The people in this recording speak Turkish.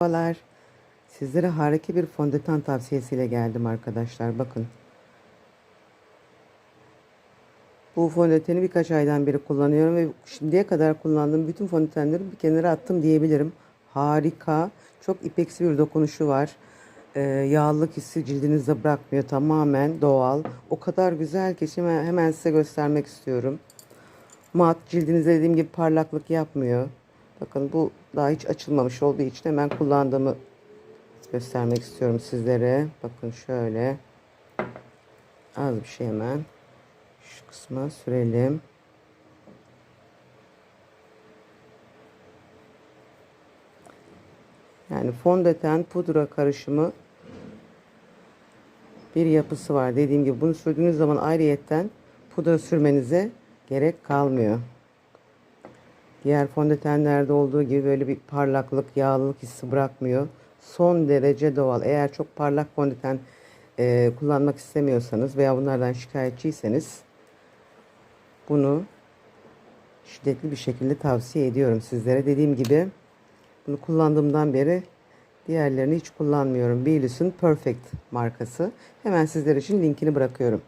Merhabalar. Sizlere harika bir fondöten tavsiyesiyle geldim arkadaşlar. Bakın. Bu fondöteni birkaç aydan beri kullanıyorum ve şimdiye kadar kullandığım bütün fondötenleri bir kenara attım diyebilirim. Harika. Çok ipeksi bir dokunuşu var. Ee, yağlılık hissi cildinizde bırakmıyor. Tamamen doğal. O kadar güzel ki şimdi hemen size göstermek istiyorum. Mat cildinize dediğim gibi parlaklık yapmıyor. Bakın bu daha hiç açılmamış olduğu için hemen kullandığımı göstermek istiyorum sizlere. Bakın şöyle. Az bir şey hemen. Şu kısma sürelim. Yani fondöten pudra karışımı bir yapısı var. Dediğim gibi bunu sürdüğünüz zaman ayrıyetten pudra sürmenize gerek kalmıyor. Diğer fondötenlerde olduğu gibi böyle bir parlaklık, yağlılık hissi bırakmıyor. Son derece doğal. Eğer çok parlak fondöten e, kullanmak istemiyorsanız veya bunlardan şikayetçiyseniz bunu şiddetli bir şekilde tavsiye ediyorum sizlere. Dediğim gibi bunu kullandığımdan beri diğerlerini hiç kullanmıyorum. Bielus'un Perfect markası. Hemen sizler için linkini bırakıyorum.